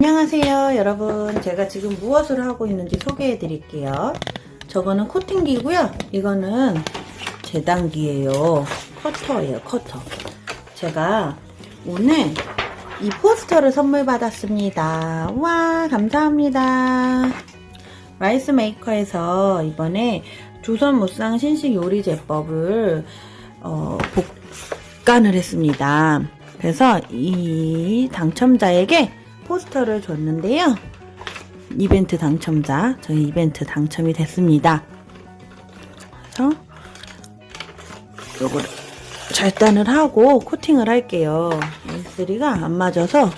안녕하세요 여러분. 제가 지금 무엇을 하고 있는지 소개해 드릴게요. 저거는 코팅기고요. 이거는 재단기예요. 커터예요 커터. 제가 오늘 이 포스터를 선물 받았습니다. 와 감사합니다. 라이스 메이커에서 이번에 조선 무쌍 신식 요리 제법을 어, 복 간을 했습니다 그래서 이 당첨자에게 포스터를 줬는데요. 이벤트 당첨자, 저희 이벤트 당첨이 됐습니다. 그래서 요거를 절단을 하고 코팅을 할게요. A3가 안 맞아서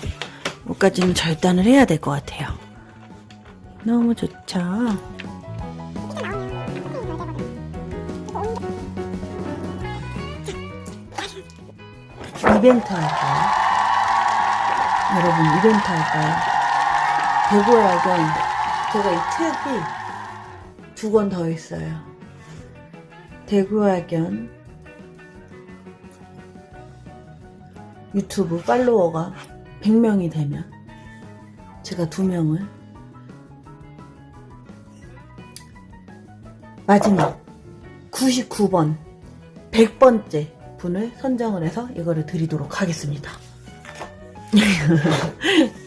여기까지는 절단을 해야 될 것 같아요. 너무 좋죠? 이벤트 할까요? 여러분 이벤트 할까요? 악연 제가 이 책이 두 권 더 있어요 악연 유튜브 팔로워가 100명이 되면 제가 두 명을 마지막 99번 100번째 분을 선정을 해서 이거를 드리도록 하겠습니다.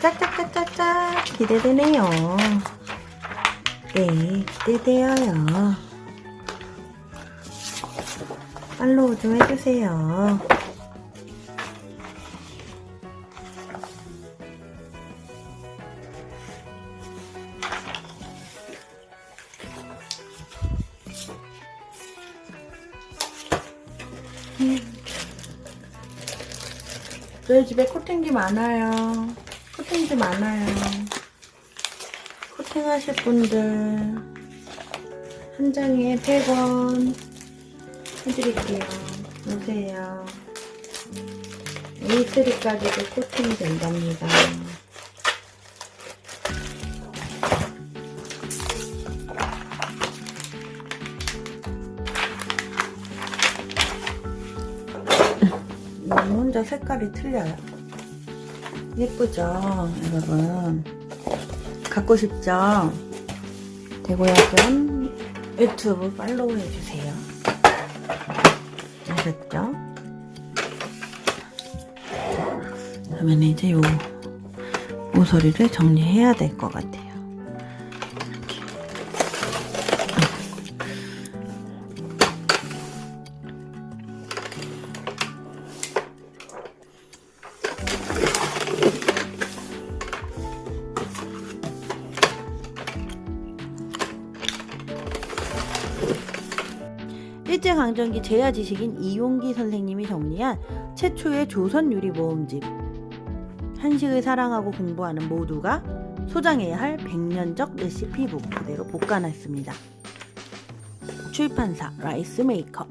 짝짝짝짝짝 기대되네요. 네, 기대되어요. 팔로우 좀 해주세요. 저희 집에 코팅기 많아요. 코팅기 많아요. 코팅 하실 분들 한 장에 100원 해드릴게요. 오세요. A3까지도 코팅이 된답니다. 너무 혼자 색깔이 틀려요. 예쁘죠, 여러분? 갖고 싶죠? 대고야견 유튜브 팔로우 해주세요. 아셨죠? 그러면 이제 요 모서리를 정리해야 될 것 같아요. 일제강점기 제야 지식인 이용기 선생님이 정리한 최초의 조선 유리 모음집. 한식을 사랑하고 공부하는 모두가 소장해야 할 백년적 레시피북 그대로 복간했습니다. 출판사 라이스 메이커.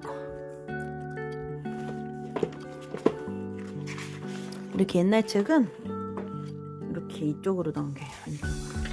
이렇게 옛날 책은 이렇게 이쪽으로 넘겨요. 이쪽으로.